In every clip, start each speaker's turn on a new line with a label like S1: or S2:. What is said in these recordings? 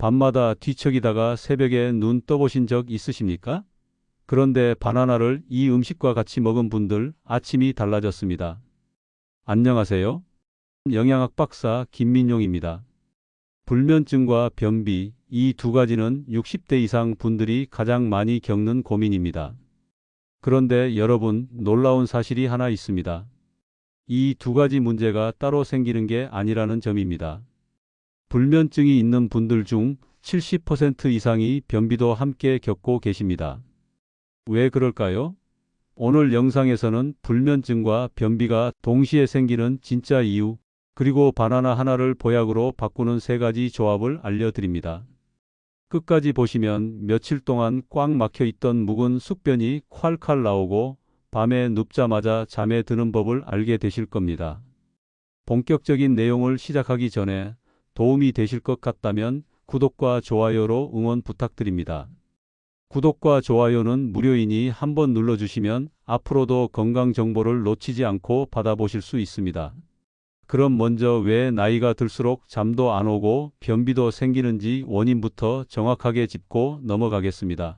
S1: 밤마다 뒤척이다가 새벽에 눈 떠보신 적 있으십니까? 그런데 바나나를 이 음식과 같이 먹은 분들 아침이 달라졌습니다. 안녕하세요. 영양학 박사 김민용입니다. 불면증과 변비 이 두 가지는 60대 이상 분들이 가장 많이 겪는 고민입니다. 그런데 여러분 놀라운 사실이 하나 있습니다. 이 두 가지 문제가 따로 생기는 게 아니라는 점입니다. 불면증이 있는 분들 중 70% 이상이 변비도 함께 겪고 계십니다. 왜 그럴까요? 오늘 영상에서는 불면증과 변비가 동시에 생기는 진짜 이유, 그리고 바나나 하나를 보약으로 바꾸는 세 가지 조합을 알려드립니다. 끝까지 보시면 며칠 동안 꽉 막혀 있던 묵은 숙변이 콸콸 나오고 밤에 눕자마자 잠에 드는 법을 알게 되실 겁니다. 본격적인 내용을 시작하기 전에 도움이 되실 것 같다면 구독과 좋아요로 응원 부탁드립니다. 구독과 좋아요는 무료이니 한번 눌러주시면 앞으로도 건강 정보를 놓치지 않고 받아보실 수 있습니다. 그럼 먼저 왜 나이가 들수록 잠도 안 오고 변비도 생기는지 원인부터 정확하게 짚고 넘어가겠습니다.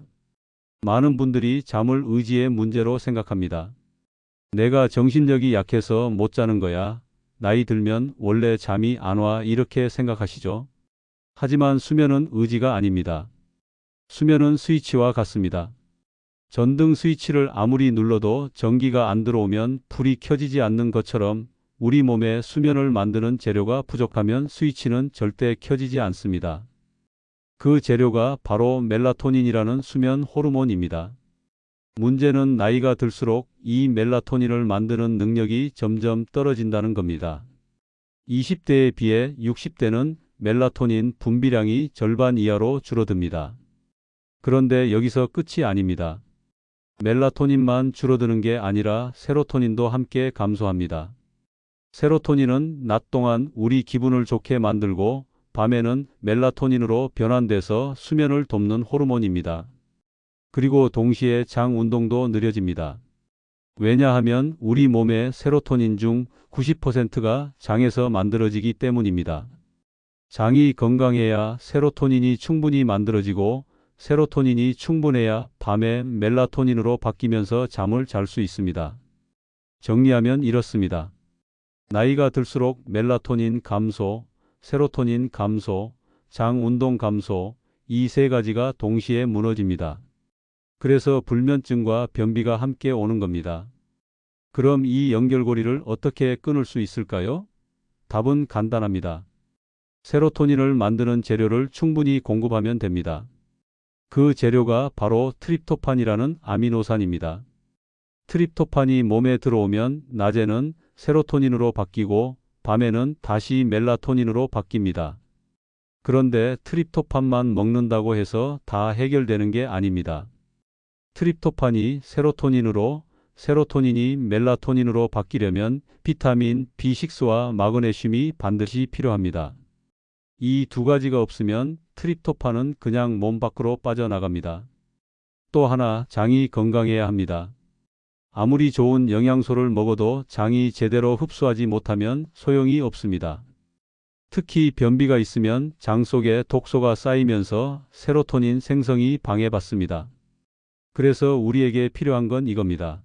S1: 많은 분들이 잠을 의지의 문제로 생각합니다. 내가 정신력이 약해서 못 자는 거야. 나이 들면 원래 잠이 안 와 이렇게 생각하시죠? 하지만 수면은 의지가 아닙니다. 수면은 스위치와 같습니다. 전등 스위치를 아무리 눌러도 전기가 안 들어오면 불이 켜지지 않는 것처럼 우리 몸에 수면을 만드는 재료가 부족하면 스위치는 절대 켜지지 않습니다. 그 재료가 바로 멜라토닌이라는 수면 호르몬입니다. 문제는 나이가 들수록 이 멜라토닌을 만드는 능력이 점점 떨어진다는 겁니다. 20대에 비해 60대는 멜라토닌 분비량이 절반 이하로 줄어듭니다. 그런데 여기서 끝이 아닙니다. 멜라토닌만 줄어드는 게 아니라 세로토닌도 함께 감소합니다. 세로토닌은 낮 동안 우리 기분을 좋게 만들고 밤에는 멜라토닌으로 변환돼서 수면을 돕는 호르몬입니다. 그리고 동시에 장 운동도 느려집니다. 왜냐하면 우리 몸의 세로토닌 중 90%가 장에서 만들어지기 때문입니다. 장이 건강해야 세로토닌이 충분히 만들어지고 세로토닌이 충분해야 밤에 멜라토닌으로 바뀌면서 잠을 잘 수 있습니다. 정리하면 이렇습니다. 나이가 들수록 멜라토닌 감소, 세로토닌 감소, 장 운동 감소, 이 세 가지가 동시에 무너집니다. 그래서 불면증과 변비가 함께 오는 겁니다. 그럼 이 연결고리를 어떻게 끊을 수 있을까요? 답은 간단합니다. 세로토닌을 만드는 재료를 충분히 공급하면 됩니다. 그 재료가 바로 트립토판이라는 아미노산입니다. 트립토판이 몸에 들어오면 낮에는 세로토닌으로 바뀌고 밤에는 다시 멜라토닌으로 바뀝니다. 그런데 트립토판만 먹는다고 해서 다 해결되는 게 아닙니다. 트립토판이 세로토닌으로, 세로토닌이 멜라토닌으로 바뀌려면 비타민 B6와 마그네슘이 반드시 필요합니다. 이 두 가지가 없으면 트립토판은 그냥 몸 밖으로 빠져나갑니다. 또 하나 장이 건강해야 합니다. 아무리 좋은 영양소를 먹어도 장이 제대로 흡수하지 못하면 소용이 없습니다. 특히 변비가 있으면 장 속에 독소가 쌓이면서 세로토닌 생성이 방해받습니다. 그래서 우리에게 필요한 건 이겁니다.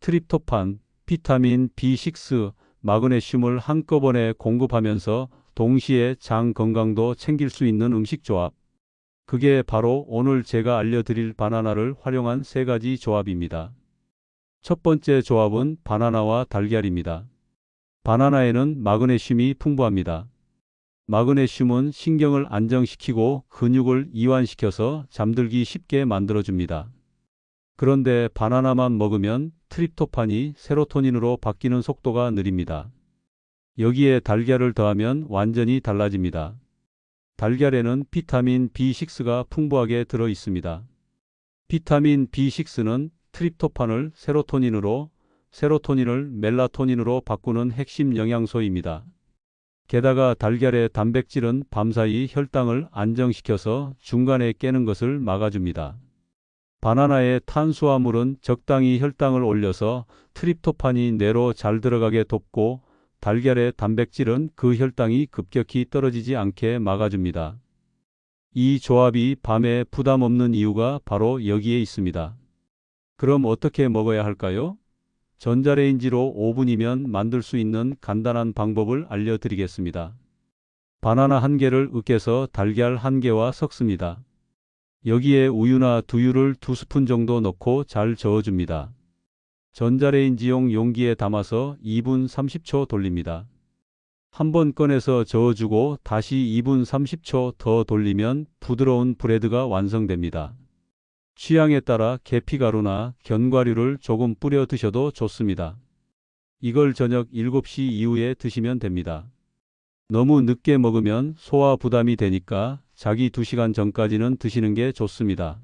S1: 트립토판, 비타민 B6, 마그네슘을 한꺼번에 공급하면서 동시에 장 건강도 챙길 수 있는 음식 조합. 그게 바로 오늘 제가 알려드릴 바나나를 활용한 세 가지 조합입니다. 첫 번째 조합은 바나나와 달걀입니다. 바나나에는 마그네슘이 풍부합니다. 마그네슘은 신경을 안정시키고 근육을 이완시켜서 잠들기 쉽게 만들어줍니다. 그런데 바나나만 먹으면 트립토판이 세로토닌으로 바뀌는 속도가 느립니다. 여기에 달걀을 더하면 완전히 달라집니다. 달걀에는 비타민 B6가 풍부하게 들어 있습니다. 비타민 B6는 트립토판을 세로토닌으로, 세로토닌을 멜라토닌으로 바꾸는 핵심 영양소입니다. 게다가 달걀의 단백질은 밤사이 혈당을 안정시켜서 중간에 깨는 것을 막아줍니다. 바나나의 탄수화물은 적당히 혈당을 올려서 트립토판이 뇌로 잘 들어가게 돕고 달걀의 단백질은 그 혈당이 급격히 떨어지지 않게 막아줍니다. 이 조합이 밤에 부담 없는 이유가 바로 여기에 있습니다. 그럼 어떻게 먹어야 할까요? 전자레인지로 5분이면 만들 수 있는 간단한 방법을 알려드리겠습니다. 바나나 한 개를 으깨서 달걀 한 개와 섞습니다. 여기에 우유나 두유를 두 스푼 정도 넣고 잘 저어줍니다. 전자레인지용 용기에 담아서 2분 30초 돌립니다. 한번 꺼내서 저어주고 다시 2분 30초 더 돌리면 부드러운 브레드가 완성됩니다. 취향에 따라 계피가루나 견과류를 조금 뿌려 드셔도 좋습니다. 이걸 저녁 7시 이후에 드시면 됩니다. 너무 늦게 먹으면 소화 부담이 되니까 자기 2시간 전까지는 드시는 게 좋습니다.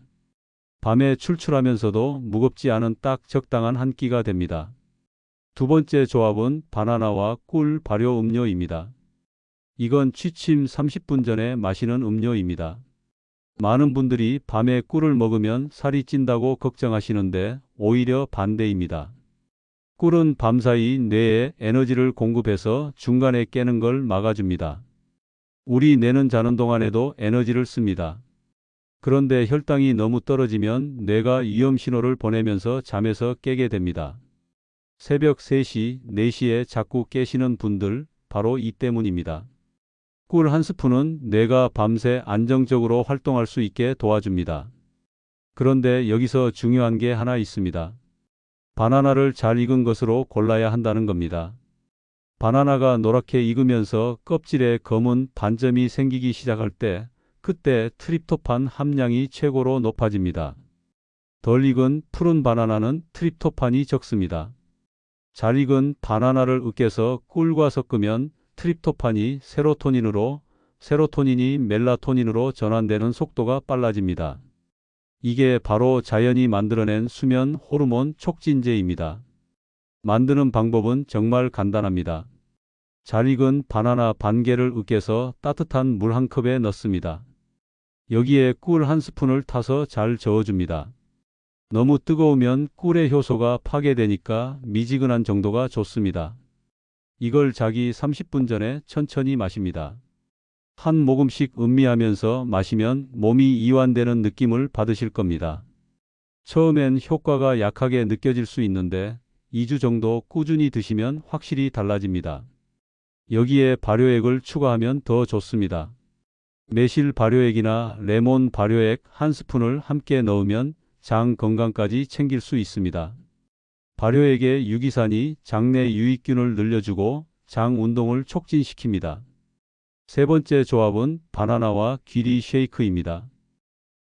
S1: 밤에 출출하면서도 무겁지 않은 딱 적당한 한 끼가 됩니다. 두 번째 조합은 바나나와 꿀 발효 음료입니다. 이건 취침 30분 전에 마시는 음료입니다. 많은 분들이 밤에 꿀을 먹으면 살이 찐다고 걱정하시는데 오히려 반대입니다. 꿀은 밤사이 뇌에 에너지를 공급해서 중간에 깨는 걸 막아줍니다. 우리 뇌는 자는 동안에도 에너지를 씁니다. 그런데 혈당이 너무 떨어지면 뇌가 위험 신호를 보내면서 잠에서 깨게 됩니다. 새벽 3시, 4시에 자꾸 깨시는 분들 바로 이 때문입니다. 꿀 한 스푼은 뇌가 밤새 안정적으로 활동할 수 있게 도와줍니다. 그런데 여기서 중요한 게 하나 있습니다. 바나나를 잘 익은 것으로 골라야 한다는 겁니다. 바나나가 노랗게 익으면서 껍질에 검은 반점이 생기기 시작할 때 그때 트립토판 함량이 최고로 높아집니다. 덜 익은 푸른 바나나는 트립토판이 적습니다. 잘 익은 바나나를 으깨서 꿀과 섞으면 트립토판이 세로토닌으로 세로토닌이 멜라토닌으로 전환되는 속도가 빨라집니다. 이게 바로 자연이 만들어낸 수면 호르몬 촉진제입니다. 만드는 방법은 정말 간단합니다. 잘 익은 바나나 반 개를 으깨서 따뜻한 물 한 컵에 넣습니다. 여기에 꿀 한 스푼을 타서 잘 저어줍니다. 너무 뜨거우면 꿀의 효소가 파괴되니까 미지근한 정도가 좋습니다. 이걸 자기 30분 전에 천천히 마십니다. 한 모금씩 음미하면서 마시면 몸이 이완되는 느낌을 받으실 겁니다. 처음엔 효과가 약하게 느껴질 수 있는데 2주 정도 꾸준히 드시면 확실히 달라집니다. 여기에 발효액을 추가하면 더 좋습니다. 매실 발효액이나 레몬 발효액 한 스푼을 함께 넣으면 장 건강까지 챙길 수 있습니다. 발효액의 유기산이 장내 유익균을 늘려주고 장 운동을 촉진시킵니다. 세 번째 조합은 바나나와 귀리 쉐이크입니다.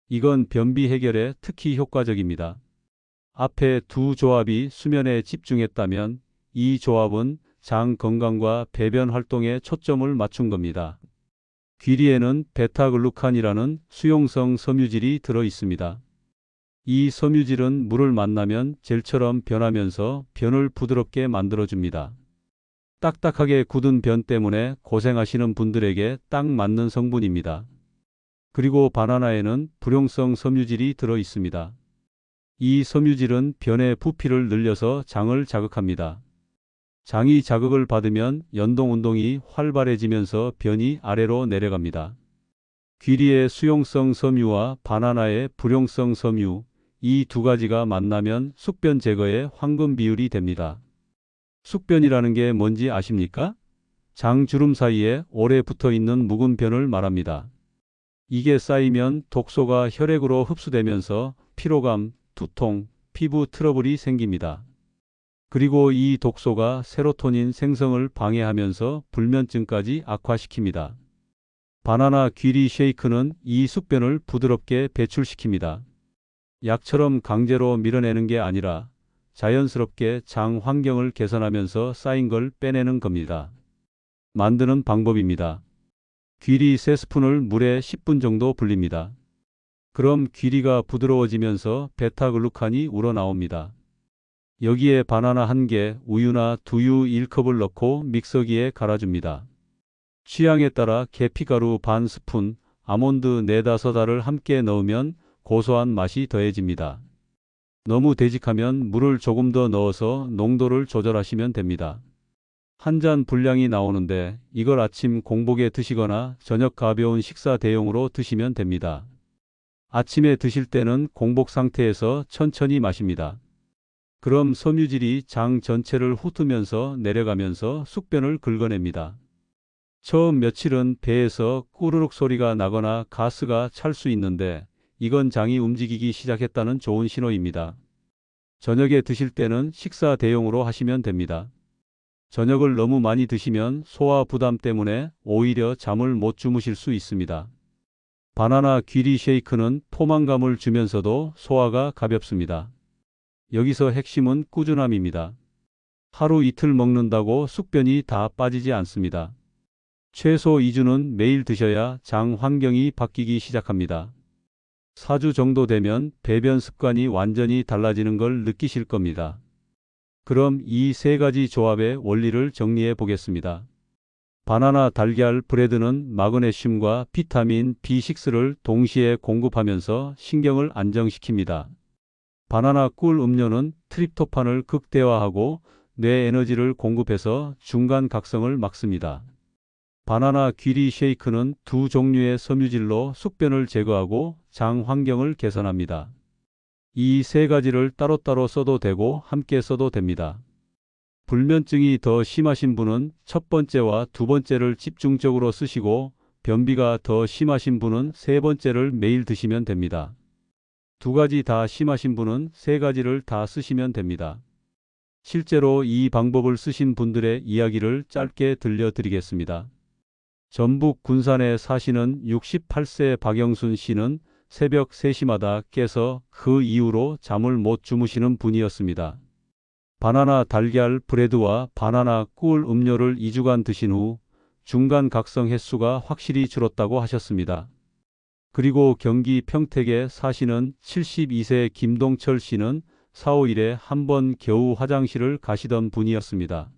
S1: 이건 변비 해결에 특히 효과적입니다. 앞에 두 조합이 수면에 집중했다면 이 조합은 장 건강과 배변 활동에 초점을 맞춘 겁니다. 귀리에는 베타글루칸이라는 수용성 섬유질이 들어 있습니다. 이 섬유질은 물을 만나면 젤처럼 변하면서 변을 부드럽게 만들어줍니다. 딱딱하게 굳은 변 때문에 고생하시는 분들에게 딱 맞는 성분입니다. 그리고 바나나에는 불용성 섬유질이 들어 있습니다. 이 섬유질은 변의 부피를 늘려서 장을 자극합니다. 장이 자극을 받으면 연동운동이 활발해지면서 변이 아래로 내려갑니다. 귀리의 수용성 섬유와 바나나의 불용성 섬유, 이 두 가지가 만나면 숙변 제거의 황금 비율이 됩니다. 숙변이라는 게 뭔지 아십니까? 장주름 사이에 오래 붙어 있는 묵은 변을 말합니다. 이게 쌓이면 독소가 혈액으로 흡수되면서 피로감, 두통, 피부 트러블이 생깁니다. 그리고 이 독소가 세로토닌 생성을 방해하면서 불면증까지 악화시킵니다. 바나나 귀리 쉐이크는 이 숙변을 부드럽게 배출시킵니다. 약처럼 강제로 밀어내는 게 아니라 자연스럽게 장 환경을 개선하면서 쌓인 걸 빼내는 겁니다. 만드는 방법입니다. 귀리 3스푼을 물에 10분 정도 불립니다. 그럼 귀리가 부드러워지면서 베타글루칸이 우러나옵니다. 여기에 바나나 1개, 우유나 두유 1컵을 넣고 믹서기에 갈아줍니다. 취향에 따라 계피가루 반 스푼, 아몬드 4-5알을 함께 넣으면 고소한 맛이 더해집니다. 너무 되직하면 물을 조금 더 넣어서 농도를 조절하시면 됩니다. 한 잔 분량이 나오는데 이걸 아침 공복에 드시거나 저녁 가벼운 식사 대용으로 드시면 됩니다. 아침에 드실 때는 공복 상태에서 천천히 마십니다. 그럼 섬유질이 장 전체를 훑으면서 내려가면서 숙변을 긁어냅니다. 처음 며칠은 배에서 꾸르륵 소리가 나거나 가스가 찰 수 있는데 이건 장이 움직이기 시작했다는 좋은 신호입니다. 저녁에 드실 때는 식사 대용으로 하시면 됩니다. 저녁을 너무 많이 드시면 소화 부담 때문에 오히려 잠을 못 주무실 수 있습니다. 바나나 귀리 쉐이크는 포만감을 주면서도 소화가 가볍습니다. 여기서 핵심은 꾸준함입니다. 하루 이틀 먹는다고 숙변이 다 빠지지 않습니다. 최소 2주는 매일 드셔야 장 환경이 바뀌기 시작합니다. 4주 정도 되면 배변 습관이 완전히 달라지는 걸 느끼실 겁니다. 그럼 이 세 가지 조합의 원리를 정리해 보겠습니다. 바나나 달걀 브레드는 마그네슘과 비타민 B6를 동시에 공급하면서 신경을 안정시킵니다. 바나나 꿀 음료는 트립토판을 극대화하고 뇌 에너지를 공급해서 중간 각성을 막습니다. 바나나 귀리 쉐이크는 두 종류의 섬유질로 숙변을 제거하고 장 환경을 개선합니다. 이 세 가지를 따로따로 써도 되고 함께 써도 됩니다. 불면증이 더 심하신 분은 첫 번째와 두 번째를 집중적으로 쓰시고 변비가 더 심하신 분은 세 번째를 매일 드시면 됩니다. 두 가지 다 심하신 분은 세 가지를 다 쓰시면 됩니다. 실제로 이 방법을 쓰신 분들의 이야기를 짧게 들려드리겠습니다. 전북 군산에 사시는 68세 박영순 씨는 새벽 3시마다 깨서 그 이후로 잠을 못 주무시는 분이었습니다. 바나나 달걀 브레드와 바나나 꿀 음료를 2주간 드신 후 중간 각성 횟수가 확실히 줄었다고 하셨습니다. 그리고 경기 평택에 사시는 72세 김동철 씨는 4, 5일에 한 번 겨우 화장실을 가시던 분이었습니다.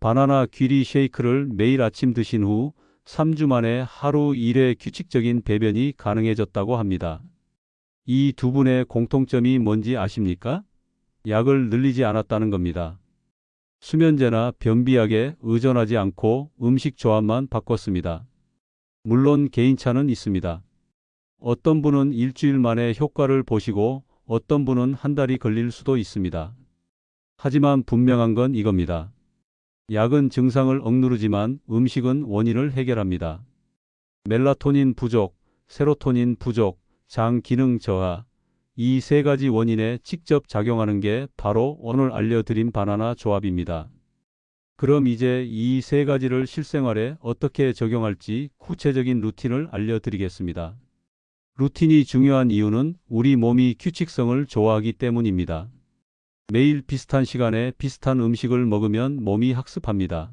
S1: 바나나 귀리 쉐이크를 매일 아침 드신 후 3주 만에 하루 1회 규칙적인 배변이 가능해졌다고 합니다. 이 두 분의 공통점이 뭔지 아십니까? 약을 늘리지 않았다는 겁니다. 수면제나 변비약에 의존하지 않고 음식 조합만 바꿨습니다. 물론 개인차는 있습니다. 어떤 분은 일주일 만에 효과를 보시고 어떤 분은 한 달이 걸릴 수도 있습니다. 하지만 분명한 건 이겁니다. 약은 증상을 억누르지만 음식은 원인을 해결합니다. 멜라토닌 부족, 세로토닌 부족, 장 기능 저하, 이 세 가지 원인에 직접 작용하는 게 바로 오늘 알려드린 바나나 조합입니다. 그럼 이제 이 세 가지를 실생활에 어떻게 적용할지 구체적인 루틴을 알려드리겠습니다. 루틴이 중요한 이유는 우리 몸이 규칙성을 좋아하기 때문입니다. 매일 비슷한 시간에 비슷한 음식을 먹으면 몸이 학습합니다.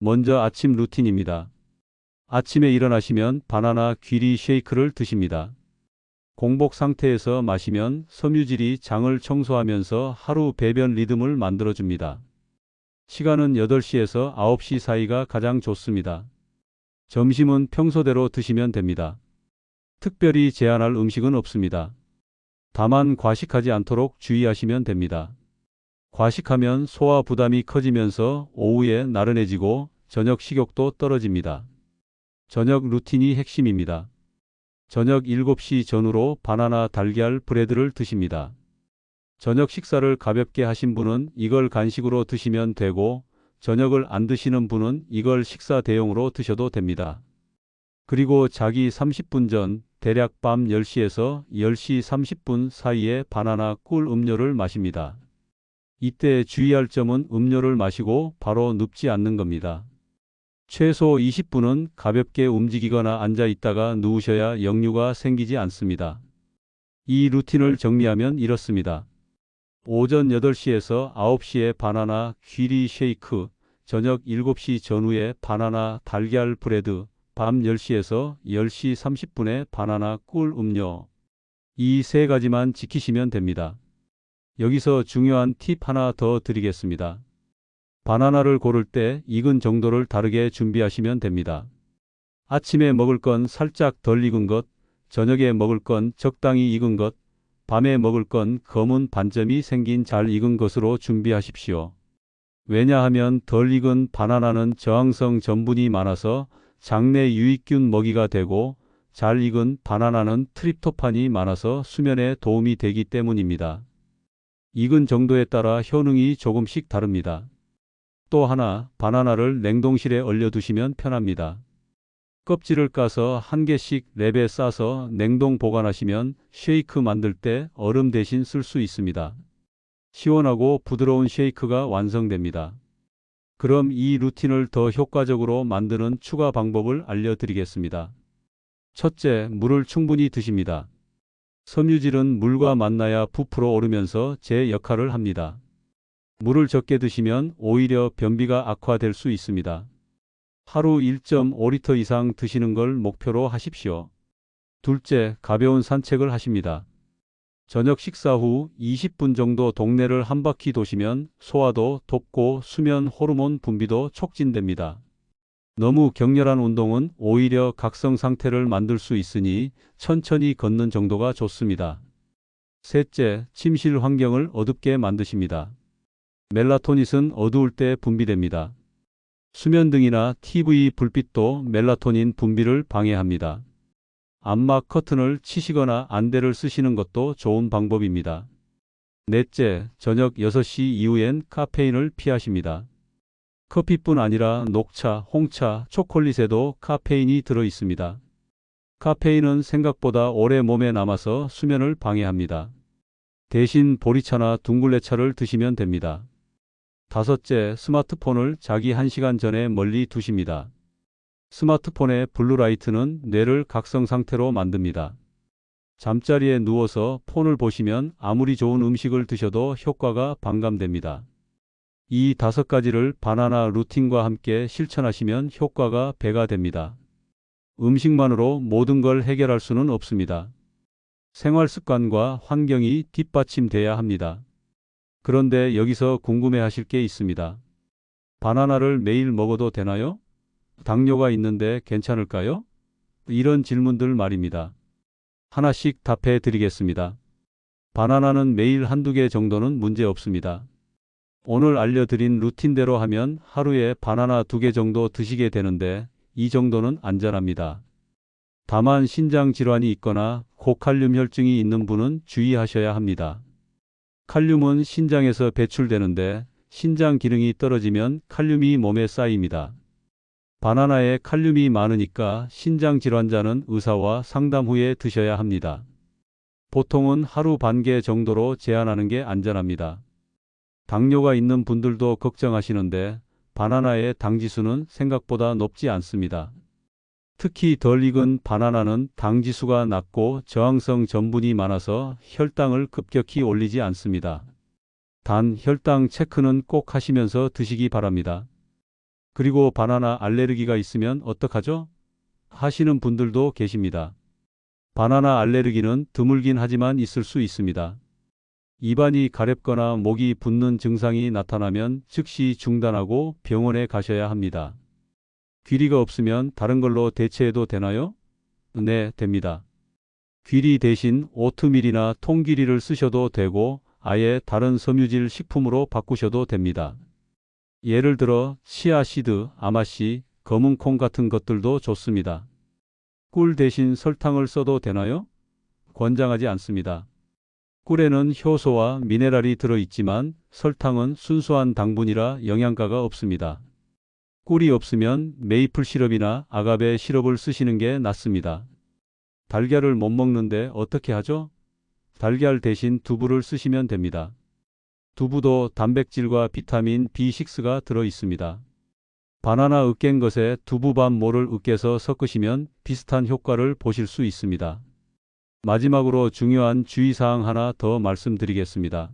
S1: 먼저 아침 루틴입니다. 아침에 일어나시면 바나나 귀리 쉐이크를 드십니다. 공복 상태에서 마시면 섬유질이 장을 청소하면서 하루 배변 리듬을 만들어줍니다. 시간은 8시에서 9시 사이가 가장 좋습니다. 점심은 평소대로 드시면 됩니다. 특별히 제한할 음식은 없습니다. 다만 과식하지 않도록 주의하시면 됩니다. 과식하면 소화 부담이 커지면서 오후에 나른해지고 저녁 식욕도 떨어집니다. 저녁 루틴이 핵심입니다. 저녁 7시 전후로 바나나 달걀 브레드를 드십니다. 저녁 식사를 가볍게 하신 분은 이걸 간식으로 드시면 되고 저녁을 안 드시는 분은 이걸 식사 대용으로 드셔도 됩니다. 그리고 자기 30분 전 대략 밤 10시에서 10시 30분 사이에 바나나 꿀 음료를 마십니다. 이때 주의할 점은 음료를 마시고 바로 눕지 않는 겁니다. 최소 20분은 가볍게 움직이거나 앉아 있다가 누우셔야 역류가 생기지 않습니다. 이 루틴을 정리하면 이렇습니다. 오전 8시에서 9시에 바나나 귀리 쉐이크, 저녁 7시 전후에 바나나 달걀 브레드, 밤 10시에서 10시 30분에 바나나 꿀 음료. 이 세 가지만 지키시면 됩니다. 여기서 중요한 팁 하나 더 드리겠습니다. 바나나를 고를 때 익은 정도를 다르게 준비하시면 됩니다. 아침에 먹을 건 살짝 덜 익은 것, 저녁에 먹을 건 적당히 익은 것, 밤에 먹을 건 검은 반점이 생긴 잘 익은 것으로 준비하십시오. 왜냐하면 덜 익은 바나나는 저항성 전분이 많아서 장내 유익균 먹이가 되고 잘 익은 바나나는 트립토판이 많아서 수면에 도움이 되기 때문입니다. 익은 정도에 따라 효능이 조금씩 다릅니다. 또 하나, 바나나를 냉동실에 얼려두시면 편합니다. 껍질을 까서 한 개씩 랩에 싸서 냉동 보관하시면 쉐이크 만들 때 얼음 대신 쓸 수 있습니다. 시원하고 부드러운 쉐이크가 완성됩니다. 그럼 이 루틴을 더 효과적으로 만드는 추가 방법을 알려드리겠습니다. 첫째, 물을 충분히 드십니다. 섬유질은 물과 만나야 부풀어 오르면서 제 역할을 합니다. 물을 적게 드시면 오히려 변비가 악화될 수 있습니다. 하루 1.5리터 이상 드시는 걸 목표로 하십시오. 둘째, 가벼운 산책을 하십니다. 저녁 식사 후 20분 정도 동네를 한 바퀴 도시면 소화도 돕고 수면 호르몬 분비도 촉진됩니다. 너무 격렬한 운동은 오히려 각성 상태를 만들 수 있으니 천천히 걷는 정도가 좋습니다. 셋째, 침실 환경을 어둡게 만드십니다. 멜라토닌은 어두울 때 분비됩니다. 수면 등이나 TV 불빛도 멜라토닌 분비를 방해합니다. 암막 커튼을 치시거나 안대를 쓰시는 것도 좋은 방법입니다. 넷째, 저녁 6시 이후엔 카페인을 피하십니다. 커피뿐 아니라 녹차, 홍차, 초콜릿에도 카페인이 들어 있습니다. 카페인은 생각보다 오래 몸에 남아서 수면을 방해합니다. 대신 보리차나 둥글레차를 드시면 됩니다. 다섯째, 스마트폰을 자기 1시간 전에 멀리 두십니다. 스마트폰의 블루라이트는 뇌를 각성 상태로 만듭니다. 잠자리에 누워서 폰을 보시면 아무리 좋은 음식을 드셔도 효과가 반감됩니다. 이 다섯 가지를 바나나 루틴과 함께 실천하시면 효과가 배가 됩니다. 음식만으로 모든 걸 해결할 수는 없습니다. 생활 습관과 환경이 뒷받침돼야 합니다. 그런데 여기서 궁금해 하실 게 있습니다. 바나나를 매일 먹어도 되나요? 당뇨가 있는데 괜찮을까요? 이런 질문들 말입니다. 하나씩 답해 드리겠습니다. 바나나는 매일 한두 개 정도는 문제 없습니다. 오늘 알려드린 루틴대로 하면 하루에 바나나 두 개 정도 드시게 되는데 이 정도는 안전합니다. 다만 신장 질환이 있거나 고칼륨 혈증이 있는 분은 주의하셔야 합니다. 칼륨은 신장에서 배출되는데 신장 기능이 떨어지면 칼륨이 몸에 쌓입니다. 바나나에 칼륨이 많으니까 신장 질환자는 의사와 상담 후에 드셔야 합니다. 보통은 하루 반 개 정도로 제한하는 게 안전합니다. 당뇨가 있는 분들도 걱정하시는데 바나나의 당지수는 생각보다 높지 않습니다. 특히 덜 익은 바나나는 당지수가 낮고 저항성 전분이 많아서 혈당을 급격히 올리지 않습니다. 단 혈당 체크는 꼭 하시면서 드시기 바랍니다. 그리고 바나나 알레르기가 있으면 어떡하죠? 하시는 분들도 계십니다. 바나나 알레르기는 드물긴 하지만 있을 수 있습니다. 입안이 가렵거나 목이 붓는 증상이 나타나면 즉시 중단하고 병원에 가셔야 합니다. 귀리가 없으면 다른 걸로 대체해도 되나요? 네, 됩니다. 귀리 대신 오트밀이나 통귀리를 쓰셔도 되고 아예 다른 섬유질 식품으로 바꾸셔도 됩니다. 예를 들어 치아시드, 아마씨, 검은콩 같은 것들도 좋습니다. 꿀 대신 설탕을 써도 되나요? 권장하지 않습니다. 꿀에는 효소와 미네랄이 들어있지만 설탕은 순수한 당분이라 영양가가 없습니다. 꿀이 없으면 메이플 시럽이나 아가베 시럽을 쓰시는 게 낫습니다. 달걀을 못 먹는데 어떻게 하죠? 달걀 대신 두부를 쓰시면 됩니다. 두부도 단백질과 비타민 B6가 들어 있습니다. 바나나 으깬 것에 두부밥 모를 으깨서 섞으시면 비슷한 효과를 보실 수 있습니다. 마지막으로 중요한 주의사항 하나 더 말씀드리겠습니다.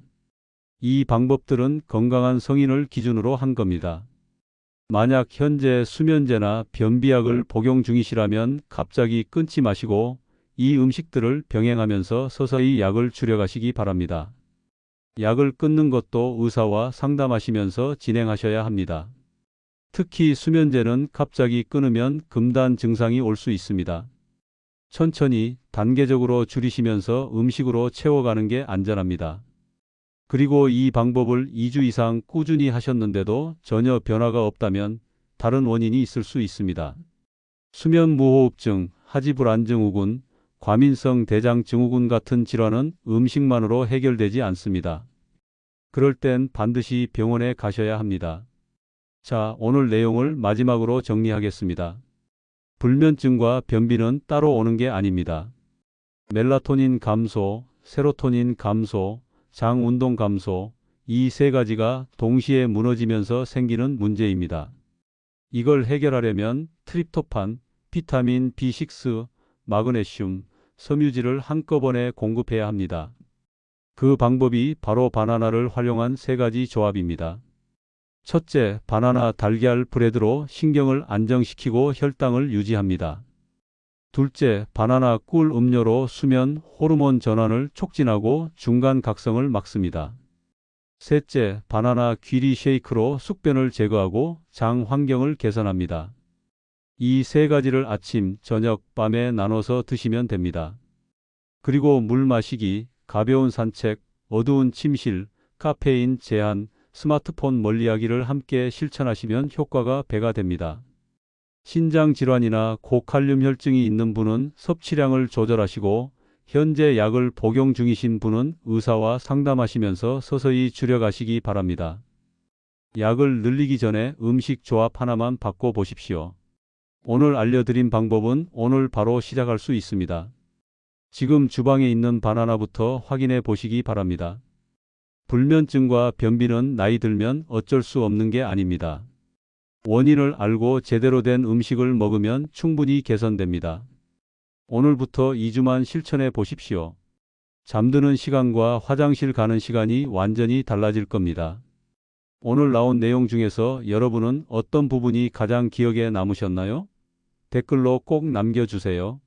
S1: 이 방법들은 건강한 성인을 기준으로 한 겁니다. 만약 현재 수면제나 변비약을 복용 중이시라면 갑자기 끊지 마시고 이 음식들을 병행하면서 서서히 약을 줄여가시기 바랍니다. 약을 끊는 것도 의사와 상담하시면서 진행하셔야 합니다. 특히 수면제는 갑자기 끊으면 금단 증상이 올 수 있습니다. 천천히 단계적으로 줄이시면서 음식으로 채워가는 게 안전합니다. 그리고 이 방법을 2주 이상 꾸준히 하셨는데도 전혀 변화가 없다면 다른 원인이 있을 수 있습니다. 수면 무호흡증, 하지불안증후군, 과민성 대장 증후군 같은 질환은 음식만으로 해결되지 않습니다. 그럴 땐 반드시 병원에 가셔야 합니다. 자, 오늘 내용을 마지막으로 정리하겠습니다. 불면증과 변비는 따로 오는 게 아닙니다. 멜라토닌 감소, 세로토닌 감소, 장 운동 감소, 이 세 가지가 동시에 무너지면서 생기는 문제입니다. 이걸 해결하려면 트립토판, 비타민 B6, 마그네슘, 섬유질을 한꺼번에 공급해야 합니다. 그 방법이 바로 바나나를 활용한 세 가지 조합입니다. 첫째, 바나나 달걀 브레드로 신경을 안정시키고 혈당을 유지합니다. 둘째, 바나나 꿀 음료로 수면 호르몬 전환을 촉진하고 중간 각성을 막습니다. 셋째, 바나나 귀리 쉐이크로 숙변을 제거하고 장 환경을 개선합니다. 이 세 가지를 아침, 저녁, 밤에 나눠서 드시면 됩니다. 그리고 물 마시기, 가벼운 산책, 어두운 침실, 카페인 제한, 스마트폰 멀리하기를 함께 실천하시면 효과가 배가 됩니다. 신장 질환이나 고칼륨 혈증이 있는 분은 섭취량을 조절하시고 현재 약을 복용 중이신 분은 의사와 상담하시면서 서서히 줄여가시기 바랍니다. 약을 늘리기 전에 음식 조합 하나만 바꿔 보십시오. 오늘 알려드린 방법은 오늘 바로 시작할 수 있습니다. 지금 주방에 있는 바나나부터 확인해 보시기 바랍니다. 불면증과 변비는 나이 들면 어쩔 수 없는 게 아닙니다. 원인을 알고 제대로 된 음식을 먹으면 충분히 개선됩니다. 오늘부터 2주만 실천해 보십시오. 잠드는 시간과 화장실 가는 시간이 완전히 달라질 겁니다. 오늘 나온 내용 중에서 여러분은 어떤 부분이 가장 기억에 남으셨나요? 댓글로 꼭 남겨주세요.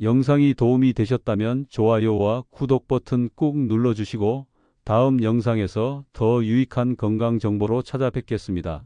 S1: 영상이 도움이 되셨다면 좋아요와 구독 버튼 꾹 눌러주시고 다음 영상에서 더 유익한 건강 정보로 찾아뵙겠습니다.